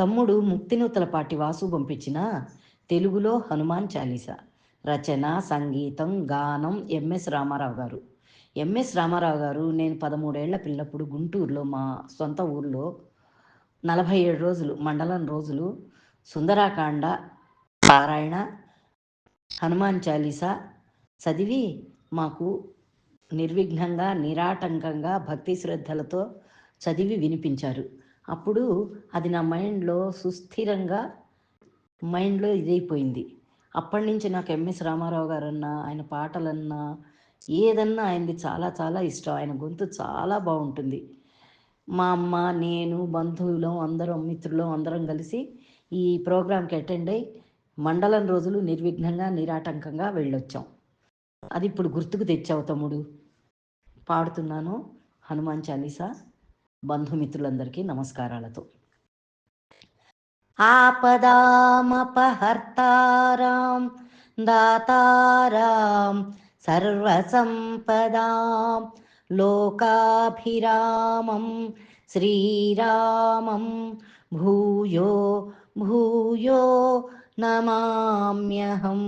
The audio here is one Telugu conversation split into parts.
తమ్ముడు ముక్తినూతలపాటి వాసు పంపించిన తెలుగులో హనుమాన్ చాలీసా రచన సంగీతం గానం ఎంఎస్ రామారావు గారు. ఎంఎస్ రామారావు గారు నేను పదమూడేళ్ళ పిల్లప్పుడు గుంటూరులో మా సొంత ఊర్లో నలభై ఏడు రోజులు మండలం రోజులు సుందరాకాండ పారాయణ హనుమాన్ చాలీసా చదివి మాకు నిర్విఘ్నంగా నిరాటంకంగా భక్తి శ్రద్ధలతో చదివి వినిపించారు. అప్పుడు అది నా మైండ్లో సుస్థిరంగా మైండ్లో ఇదైపోయింది. అప్పటి నుంచి నాకు ఎంఎస్ రామారావు గారన్నా ఆయన పాటలన్నా ఏదన్నా ఆయనది చాలా చాలా ఇష్టం. ఆయన గొంతు చాలా బాగుంటుంది. మా అమ్మ నేను బంధువులం అందరం మిత్రులం అందరం కలిసి ఈ ప్రోగ్రాంకి అటెండ్ అయ్యి మండలం రోజులు నిర్విఘ్నంగా నిరాటంకంగా వెళ్ళొచ్చాం. అది ఇప్పుడు గుర్తుకు తెచ్చావు తమ్ముడు. పాడుతున్నాను హనుమాన్ చాలీసా? బంధుమిత్రులందరికీ నమస్కారాలతో. ఆపదామపహర్తారాం దాతారాం సర్వసంపదాం లోకాభిరామం శ్రీరామం భూయో భూయో నమామ్యహం.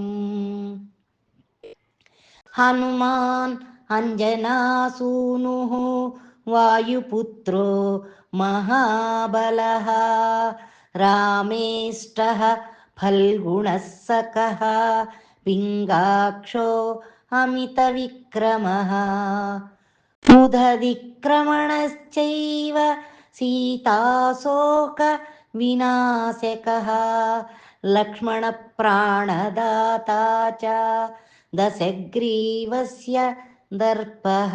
హనుమాన్ అంజనాసూను वायुपुत्रो महाबलः। रामेष्टः फल्गुणः सखः पिङ्गाक्षो अमितविक्रमः। बुधविक्रमणश्चैव सीताशोकविनाशकः। लक्ष्मणप्राणदाता च दशग्रीवस्य दर्पः।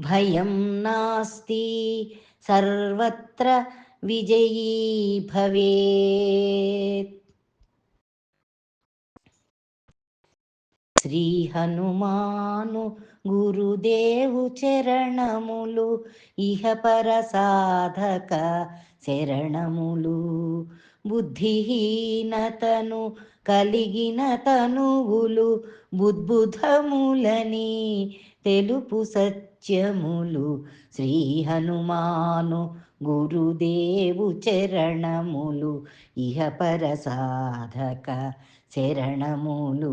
భయం నాస్తి. సర్వత్ర విజయీ భవేత్. శ్రీ హనుమాను గురుదేవు చరణములు ఇహపర సాధక శరణములు. బుద్ధిహీనతను కలిగిన తనువులు బుద్బుధములని తెలుపు సత్య సత్యములు శ్రీ హనుమాను గురుదేవు చరణములు ఇహపర సాధక శరణములు.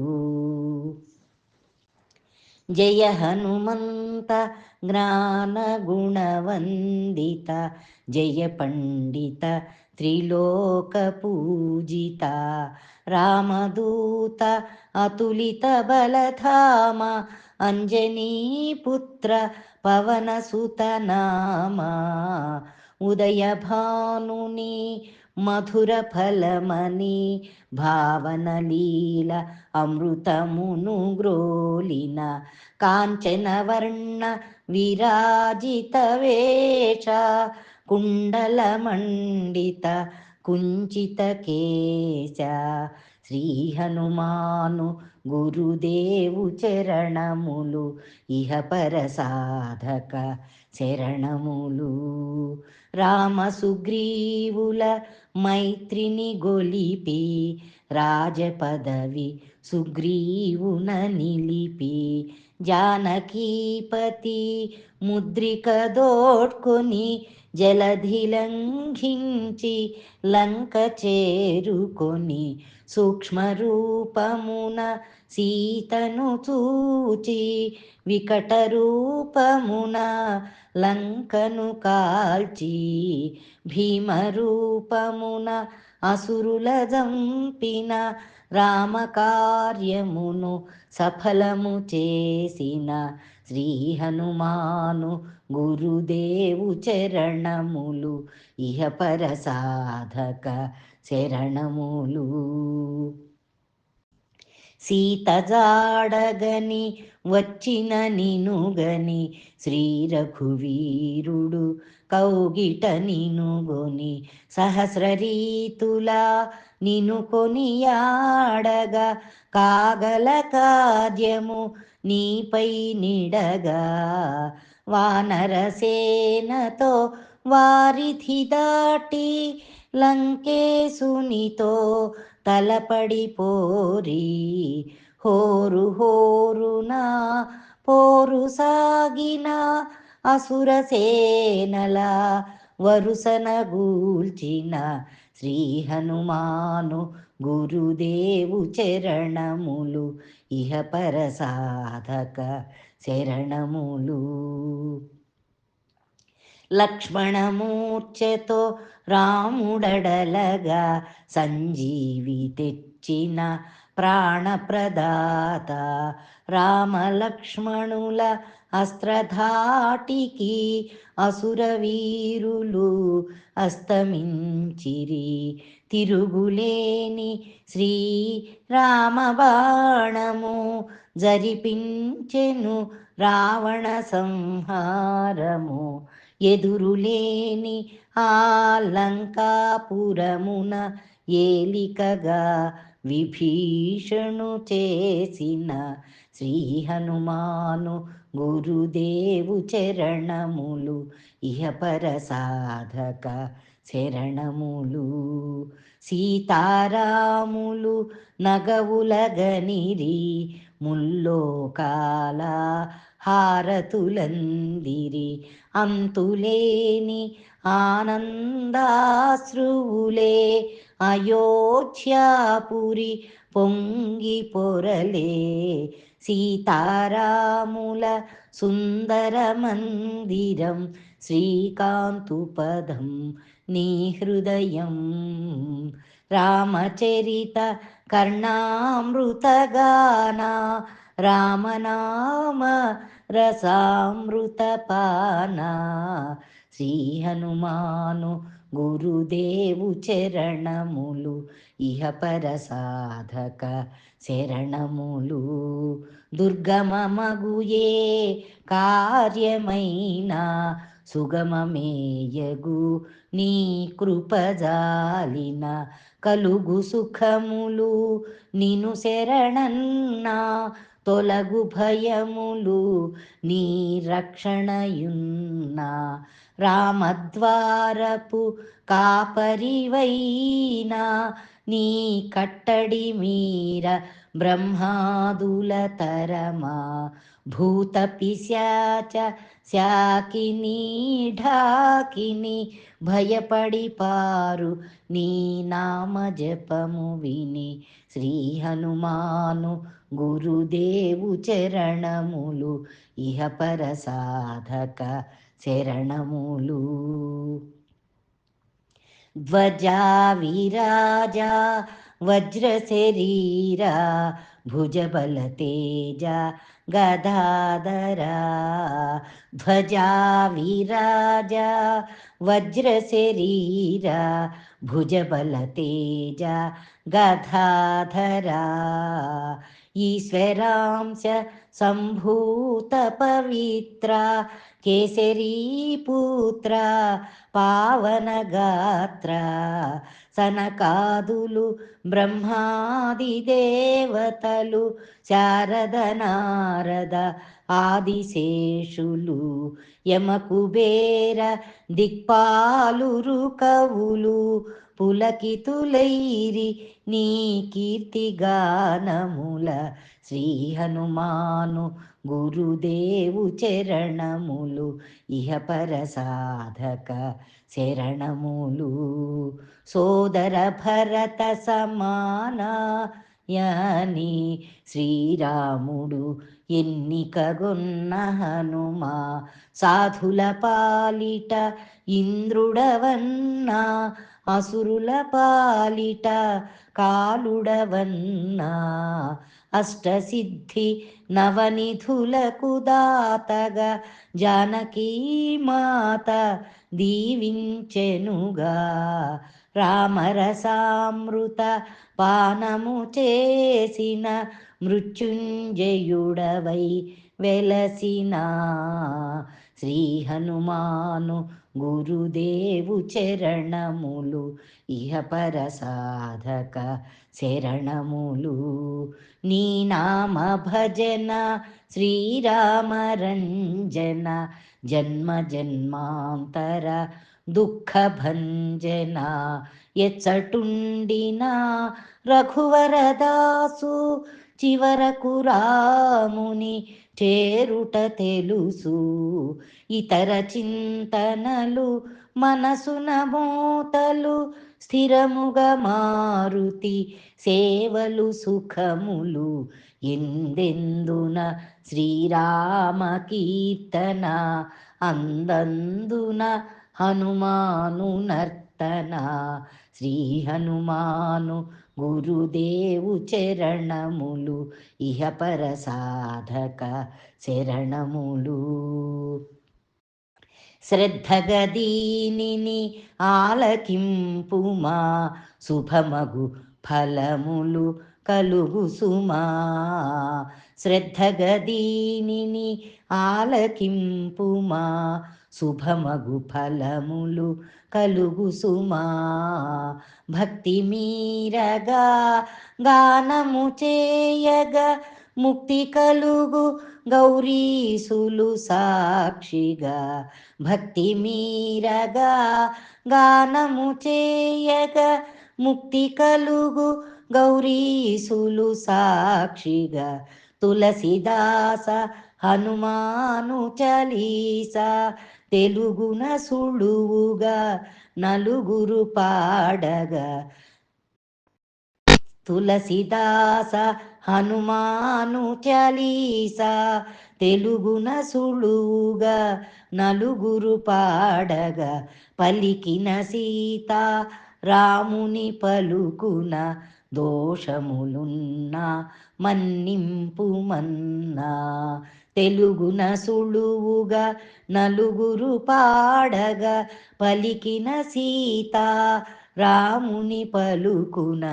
జయ హనుమంత జ్ఞాన గుణవందిత జయ పండిత త్రిలోక పూజిత రామదూత అతులిత బలధామ అంజనీపుత్ర పవనసుతనామా. ఉదయభానుని మధుర ఫలమని భావనలీల అమృతమును గ్రోలిన. కాంచనవర్ణ విరాజిత వేష కుండల కుంచితకేశ శ్రీ హనుమాను గురుదేవు చరణములు ఇహపర సాధక శరణములు రామ సుగ్రీవుల మైత్రిని గొలిపి రాజపదవి సుగ్రీవున నిలిపి జానకీపతి ముద్రిక దోడ్కొని జలధిలంఘించి లంక చేరుకొని సూక్ష్మరూపమున సీతను చూచి వికట రూపమున లంకను కాల్చి భీమరూపమున అసురుల జంపిన రామకార్యమును సఫలము చేసిన శ్రీ హనుమాను గురుదేవు చరణములు ఇహపర సాధక శరణములు. సీత జాడగని వచ్చిన నినుగని శ్రీ రఘువీరుడు కౌగిట నినుగొని సహస్రరీతులా నిను కొనియాడగా కాగల కార్యము నీపై నిడగా. వానరసేనతో వారిధి దాటి లంకేశునితో తలపడి పోరి హోరు హోరునా పోరు సాగిన అసురసేనలా వరుసన గూల్చిన శ్రీ హనుమాను గురుదేవు చరణములు ఇహ పరసాధక శరణములు. లక్ష్మణమూర్ఛతో రాముడడలగా సంజీవి తెచ్చిన ప్రాణప్రదాత రామలక్ష్మణుల అస్త్రధాటికి అసురవీరులు అస్తమించిరి. తిరుగులేని శ్రీ రామబాణము జరిపించెను రావణ సంహారము. ఎదురులేని ఆ లంకాపురమున ఏలికగా విభీషణు చేసిన శ్రీ హనుమాను గురుదేవు చరణములు ఇహ పరసాధక శరణములు. సీతారాములు నగవులగనిరి ముల్లోకాల హారతులందిరి. అంతులేని ఆనందాశ్రువులే అయోధ్యాపురి పొంగి పొరలే. సీతారాముల సుందర మందిరం శ్రీకాంతుపదం నీ హృదయం. రామచరిత కర్ణామృతగాన రామనామ రసామృతపాన శ్రీ హనుమాను గురుదేవు చరణములు ఇహ పరసాధక శరణములు దుర్గమమగుయే కార్యమైనా సుగమమేయగు నీ కృపజాలిన కలుగు సుఖములు నిను శరణన్నా తొలగు భయములు నీ రక్షణయున్నా రామద్వారపు కాపరివైనా నీ కట్టడి మీర బ్రహ్మాదుల తరమా భూత శాకిని ఢాకిని భయపడి పారు నీ నామ జపము విని శ్రీ హనుమాను గురుదేవు చరణములు ఇహపర సాధక శరణములు ధ్వజా విరాజా వజ్ర శరీరా భుజబల తేజ గదాధరా ధ్వజా విరాజ వజ్ర శరీరా భుజబల తేజ గదాధరా ఈశ్వరాంశ సంభూత పవిత్ర కేసరీ పుత్ర పావన గాత్ర సనకాదులు బ్రహ్మాది దేవతలు శారద నారద ఆదిశేషులు యమకుబేర దిక్పాలురు కవులు పులకితులైరి నీ కీర్తిగానముల శ్రీ హనుమాను గురుదేవు చరణములు ఇహ పరసాధక శరణములు. సోదర భరత సమానాయని శ్రీరాముడు ఎన్నికగొన్న హనుమా. సాధుల పాలిట ఇంద్రుడవన్నా అసురుల పాలిట కాలుడవన్నా. అష్టసిద్ధి నవనిధులకు దాతగా జానకీ మాత దీవించెనుగా. రామరసామృత పానము చేసిన మృత్యుంజయుడవై వెలసిన. శ్రీ హనుమాను గురుదేవు చరణములు ఇహపర సాధక శరణములు. నీ నామ భజన శ్రీరామ రంజన జన్మ జన్మాంతర దుఃఖ భంజన ఎచ్చటుండినా రఘువరదాసు చివరకు రాముని చేరుట తెలుసు. ఇతర చింతనలు మనసున మోతలు స్థిరముగా మారుతి సేవలు సుఖములు ఎందెందున? శ్రీరామ కీర్తన అందందున హనుమాను నర్తన శ్రీ హనుమాను గురుదేవు చరణములు ఇహపర సాధక శరణములు. శ్రద్ధగా దీనిని ఆలకింపుమా శుభమగు ఫలములు కలుగు సుమా శ్రద్ధగా దీనిని ఆలకింపుమా శుభమగు ఫలములు కలుగు సుమా భక్తి మీరగా గానము చేయగా ముక్తి కలుగు గౌరీసులు సాక్షిగా. భక్తి మీరగా గానము చేయగా. ముక్తి కలుగు గౌరీసులు సాక్షిగా. తులసిదాస హనుమాను చలీస తెలుగున సుడువుగా నలుగురు పాడగా. తులసిదాస హనుమాను చలీస తెలుగున సుళుగా నలుగురు పాడగా పలికిన సీత రాముని పలుకున దోషములున్నా మన్నింపుమన్నా తెలుగున సుళువుగా నలుగురు పాడగా పలికిన సీత రాముని పలుకున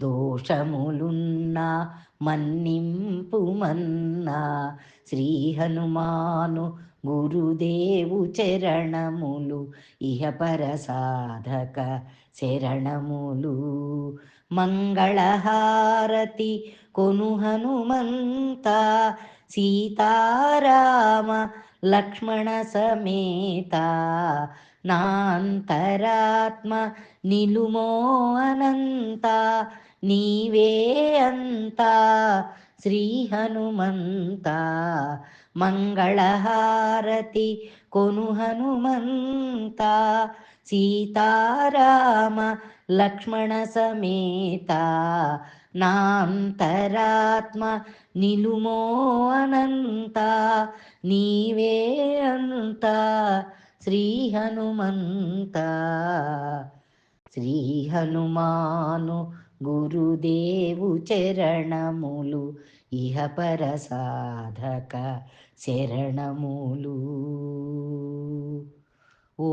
దోషములున్నా మన్నింపుమన్నా శ్రీ హనుమాను గురుదేవు చరణములు ఇహపర సాధక శరణములు. మంగళహారతి కొను హనుమంత సీతారామ లక్ష్మణ సమేత నాంతరాత్మ నిలుమో అనంత నీవే అంత శ్రీ హనుమంత. మంగళహారతి కొను హనుమంత సీతారామ లక్ష్మణ సమేత. నాంతరాత్మ నిలుమో అనంత నీవే అంత శ్రీ హనుమంత. శ్రీ హనుమాను గురుదేవు చరణములు ఇహపర సాధక శరణములు. ఓ